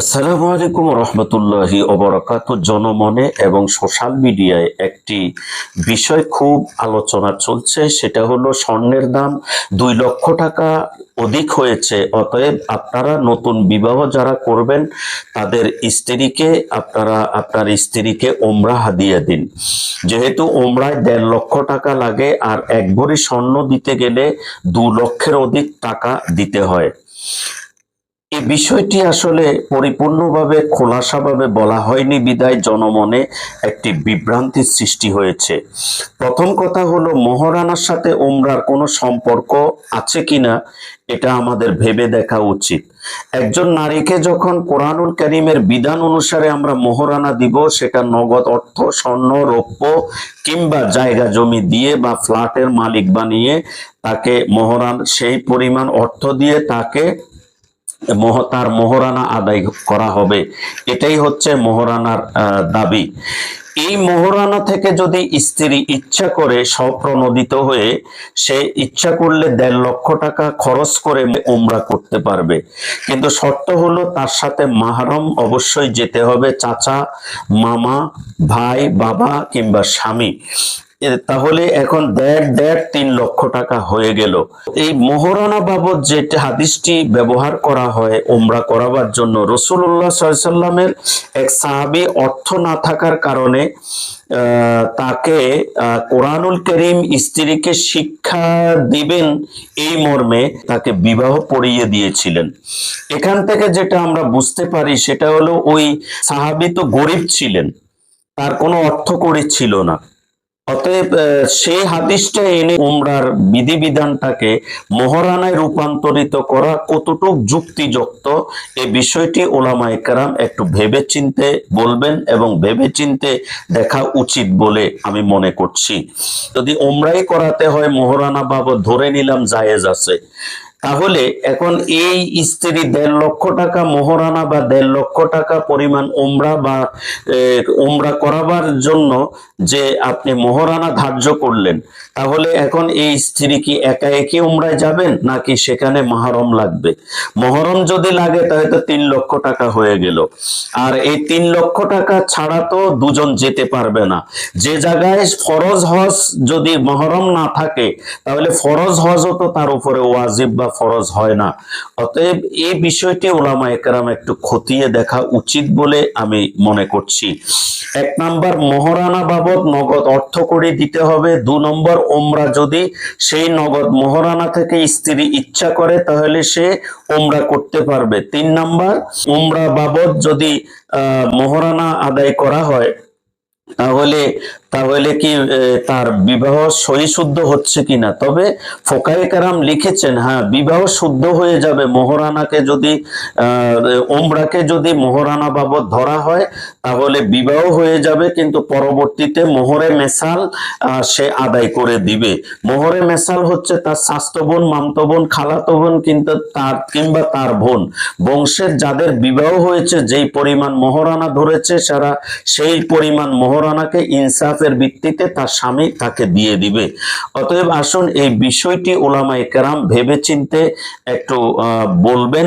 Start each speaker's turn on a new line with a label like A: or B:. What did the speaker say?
A: আসসালামু আলাইকুম রহমতুল্লাহি অবরাকাত জনমনে এবং সোশ্যাল মিডিয়ায় একটি বিষয় খুব আলোচনা চলছে, সেটা হলো স্বর্ণের দাম দুই লক্ষ টাকা অধিক হয়েছে। অতএব আপনারা নতুন বিবাহ যারা করবেন, তাদের স্ত্রীকে আপনারা, আপনার স্ত্রীকে ওমরা হাদিয়া দিন। যেহেতু ওমরায় দেড় লক্ষ টাকা লাগে, আর এক ভরি স্বর্ণ দিতে গেলে দু লক্ষের অধিক টাকা দিতে হয়। এই বিষয়টি আসলে পরিপূর্ণভাবে খোলাসাভাবে বলা হয়নি বিদায় জনমনে একটি বিভ্রান্তির সৃষ্টি হয়েছে। প্রথম কথা হলো, মহারানার সাথে ওমরার কোনো সম্পর্ক আছে কিনা এটা আমাদের ভেবে দেখা উচিত। একজন নারীকে যখন কোরআনুল করিমের বিধান অনুসারে আমরা মোহরানা দিব সেটা নগদ অর্থ, স্বর্ণ, রৌপ্য কিংবা জায়গা, জমি দিয়ে বা ফ্ল্যাটের মালিক বানিয়ে তাকে মোহরান সেই পরিমাণ অর্থ দিয়ে তাকে তার মোহরানা আদায় করা হবে। এটাই হচ্ছে মোহরানার দাবি। এই মোহরানা থেকে যদি স্ত্রী ইচ্ছা করে স্বপ্রণোদিত হয়ে সে ইচ্ছা করলে দেড় লক্ষ টাকা খরচ করে উমরা করতে পারবে। কিন্তু শর্ত হলো তার সাথে মাহরম অবশ্যই যেতে হবে চাচা, মামা, ভাই, বাবা কিংবা স্বামী। তাহলে এখন দেড় দেড়, তিন লক্ষ টাকা হয়ে গেল। এই মোহরানা বাবদ যে হাদিসটি ব্যবহার করা হয় ওমরা করাবার জন্য রসুল্লাহ সাল্লামের এক সাহাবি অর্থ না থাকার কারণে তাকে কোরআনুল করিম স্ত্রীকে শিক্ষা দিবেন এই মর্মে তাকে বিবাহ পড়িয়ে দিয়েছিলেন। এখান থেকে যেটা আমরা বুঝতে পারি, সেটা হলো ওই সাহাবি তো গরিব ছিলেন, তার কোনো অর্থ করে ছিল না। অতএব সেই হাদিসটা এনে উমরার বিধিবিধানটাকে মহারানায় রূপান্তরিত করা কতটুক যুক্তিযুক্ত, এ বিষয়টি ওলামা একরাম একটু ভেবে চিনতে বলবেন এবং ভেবে চিনতে দেখা উচিত বলে আমি মনে করছি। যদি ওমরাই করাতে হয়, মহারানা বাবদ ধরে নিলাম জায়েজ আছে। তাহলে এখন এই স্ত্রী দেড় লক্ষ টাকা মোহরানা বা দেড় লক্ষ টাকা পরিমাণ উমরা বা এ, উমরা করাবার জন্য যে আপনি মোহরানা ধার্য করলেন তাহলে এখন এই স্ত্রী কি একা একই উমরায় যাবেন নাকি সেখানে মাহরম লাগবে? মহরম যদি লাগে তাহলে তো তিন লক্ষ টাকা হয়ে গেল। আর এই তিন লক্ষ টাকা ছাড়া তো দুজন যেতে পারবে না। যে জায়গায় ফরজ হজ যদি মহরম না থাকে তাহলে ফরজ হজও তো তার উপরে ওয়াজিব বা ফরজ হয় না। অতএব এই বিষয়টি ওলামা একরাম একটু খতিয়ে দেখা উচিত বলে আমি মনে করছি। এক নাম্বার, মহারানা বাবদ নগদ অর্থ করে দিতে হবে। দু নম্বর ওমরা যদি সেই নগদ মহারানা থেকে স্ত্রী ইচ্ছা করে, তাহলে সে ওমরা করতে পারবে। তিন নাম্বার, উমরা বাবদ যদি মহারানা আদায় করা হয়, তাহলে তাহলে কি তার বিবাহ সহি শুদ্ধ হচ্ছে কিনা তবে ফোকাই কারাম লিখেছেন হ্যাঁ বিবাহ শুদ্ধ হয়ে যাবে। মোহরানাকে যদি ওমরাকে যদি মোহরানা বাবদ ধরা হয়, তাহলে বিবাহ হয়ে যাবে, কিন্তু পরবর্তীতে মোহরে মেসাল সে আদায় করে দিবে। মোহরে মেসাল হচ্ছে তার স্বাস্থ্য বোন, মামতো বোন, খালাতো বোন, কিন্তু তার, কিংবা তার বোন। বংশের যাদের বিবাহ হয়েছে, যেই পরিমাণ মোহরানা ধরেছে, সারা সেই পরিমাণ মোহরানাকে ইনসাফের ভিত্তিতে তার স্বামী তাকে দিয়ে দিবে। অতএব আসুন এই বিষয়টি ওলামা কেরাম ভেবে চিনতে একটু বলবেন।